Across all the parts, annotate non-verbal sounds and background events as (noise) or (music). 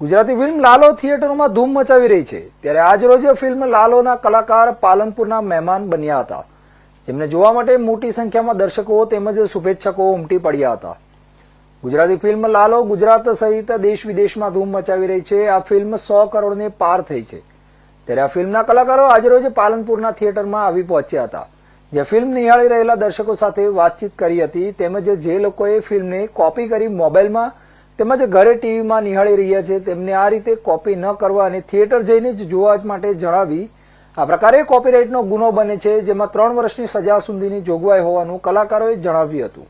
Gujarati film Lalo થિયેટરોમાં ધૂમ મચાવી રહી છે. ત્યારે આજ રોજ ફિલ્મ લાલોના કલાકાર પાલનપુરના મહેમાન બન્યા હતા. જેમને જોવા માટે મોટી સંખ્યામાં દર્શકો તેમજ શુભેચ્છકો ઉમટી પડ્યા હતા. ગુજરાતી ફિલ્મ લાલો ગુજરાત સહિત દેશ વિદેશમાં ધૂમ મચાવી રહી છે. આ ફિલ્મ સો કરોડને પાર થઈ છે. ત્યારે આ ફિલ્મના કલાકારો આજરોજ પાલનપુરના થિયેટરમાં આવી પહોંચ્યા હતા. જે ફિલ્મ નિહાળી રહેલા દર્શકો સાથે વાતચીત કરી હતી તેમજ જે લોકોએ ફિલ્મને કોપી કરી મોબાઈલમાં તેમજ ઘરે ટીવીમાં નિહાળી રહ્યા છે. તેમને આ રીતે કોપી ન કરવા અને થિયેટર જઈને જ જોવા માટે જણાવી, આ પ્રકારે કોપીરાઇટનો ગુનો બને છે, જેમાં ત્રણ વર્ષની સજા સુધીની જોગવાઈ હોવાનું કલાકારોએ જણાવ્યું હતું.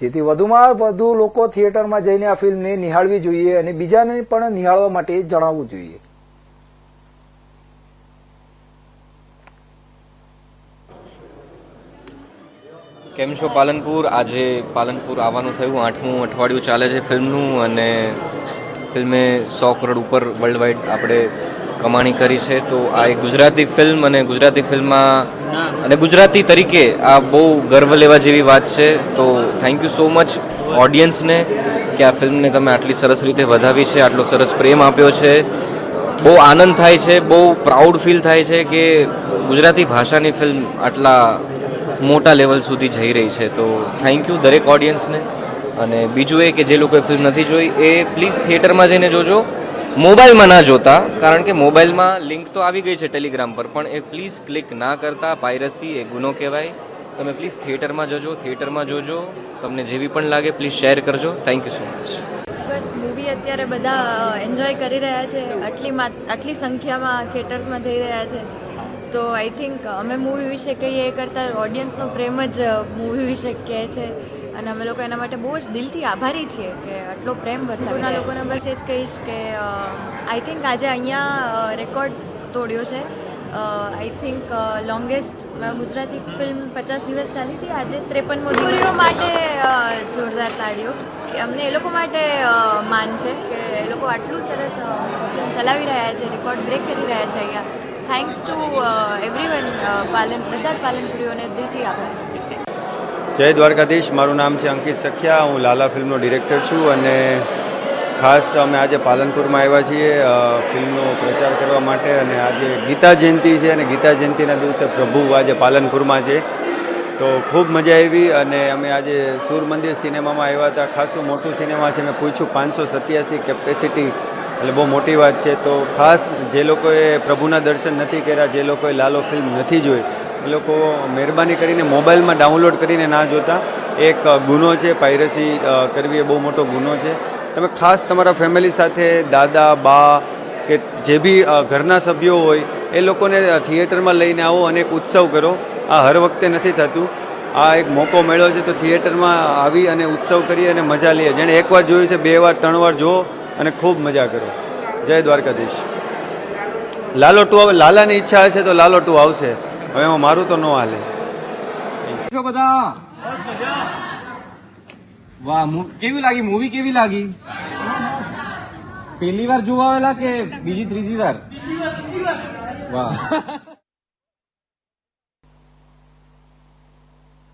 જેથી વધુમાં વધુ લોકો થિયેટરમાં જઈને આ ફિલ્મને નિહાળવી જોઈએ અને બીજાને પણ નિહાળવા માટે જણાવવું જોઈએ. કેમ છો પાલનપુર? આજે પાલનપુર આવવાનું થયું. આઠમું અઠવાડિયું ચાલે છે ફિલ્મનું અને ફિલ્મે સો કરોડ ઉપર વર્લ્ડ વાઇડ આપણે કમાણી કરી છે. તો આ એક ગુજરાતી ફિલ્મ અને ગુજરાતી ફિલ્મમાં અને ગુજરાતી તરીકે આ બહુ ગર્વ લેવા જેવી વાત છે. તો થેન્ક યુ સો મચ ઓડિયન્સને કે આ ફિલ્મને તમે આટલી સરસ રીતે વધાવી છે, આટલો સરસ પ્રેમ આપ્યો છે. બહુ આનંદ થાય છે, બહુ પ્રાઉડ ફીલ થાય છે કે ગુજરાતી ભાષાની ફિલ્મ આટલા મોટા લેવલ સુધી જઈ રહી છે. તો થેન્ક યુ દરેક ઓડિયન્સને અને બીજું એ કે જે લોકોએ ફિલ્મ નથી જોઈ, એ પ્લીઝ થિયેટરમાં જઈને જોજો. મોબાઈલમાં ના જોતા, કારણ કે મોબાઈલમાં લિંક તો આવી ગઈ છે ટેલિગ્રામ પર, પણ એ પ્લીઝ ક્લિક ના કરતા પાયરસી એ ગુનો કહેવાય. તમે પ્લીઝ થિયેટરમાં જજો થિયેટરમાં જોજો. તમને જેવી પણ લાગે પ્લીઝ શેર કરજો. થેન્ક યુ સો મચ બસ મૂવી અત્યારે બધા એન્જોય કરી રહ્યા છે. આટલી આટલી સંખ્યામાં થિયેટર્સમાં જઈ રહ્યા છે. તો આઈ થિંક અમે મૂવી વિશે કહીએ એ કરતાં ઓડિયન્સનો પ્રેમ જ મૂવી વિશે કહે છે. અને અમે લોકો એના માટે બહુ જ દિલથી આભારી છીએ કે આટલો પ્રેમ વરસાદના લોકોને બસ એ જ કહીશ કે આઈ થિંક આજે અહીંયા રેકોર્ડ તોડ્યો છે. I think longest Gujarati film પચાસ દિવસ ચાલી હતી. આજે ત્રેપનમો દીકરીઓ માટે જોરદાર તાળીઓ. કે અમને એ લોકો માટે માન છે કે એ લોકો આટલું સરસ ચલાવી રહ્યા છે રેકોર્ડ બ્રેક કરી રહ્યા છે અહીંયા. થેન્ક્સ ટુ એવરીવન પાલન બધા જ પાલનપુરીઓને દિલથી આભાર જય દ્વારકાધીશ મારું નામ છે અંકિત સખિયા હું લાલા ફિલ્મનો ડિરેક્ટર છું અને ખાસ અમે આજે પાલનપુરમાં આવ્યા છીએ ફિલ્મનો પ્રચાર કરવા માટે અને આજે ગીતા જયંતિ છે અને ગીતા જયંતિના દિવસે પ્રભુ આજે પાલનપુરમાં છે તો ખૂબ મજા આવી અને અમે આજે સૂર મંદિર સિનેમામાં આવ્યા હતા ખાસું મોટું સિનેમા છે મેં પૂછ્યું પાંચસો સત્યાસી કેપેસિટી એટલે બહુ મોટી વાત છે. તો ખાસ જે લોકોએ પ્રભુના દર્શન નથી કર્યા, જે લોકોએ લાલો ફિલ્મ નથી જોઈ, એ લોકો મહેરબાની કરીને મોબાઈલમાં ડાઉનલોડ કરીને ના જોતા. એક ગુનો છે, પાયરસી કરવી એ બહુ મોટો ગુનો છે. તમે ખાસ તમારા ફેમિલી સાથે દાદા, બા કે જે બી ઘરના સભ્યો હોય, એ લોકોને થિયેટરમાં લઈને આવો અને એક ઉત્સવ કરો. આ હર વખતે નથી થતું. આ એક મોકો મળ્યો છે, તો થિયેટરમાં આવી અને ઉત્સવ કરી અને મજા લઈએ. જેણે એકવાર જોયું છે, બે વાર, ત્રણ વાર જુઓ. અને ખૂબ મજા કરો. જય દ્વારકાધીશ. લાલો ટુ હવે લાલાની ઈચ્છા હશે તો લાલો ટુ આવશે. હવે એમાં મારું તો ન હાલે. બધા. વાહ કેવી લાગી? મૂવી કેવી લાગી? પહેલી વાર જોવા આવેલા કે બીજી ત્રીજી વાર. વાહ. (laughs)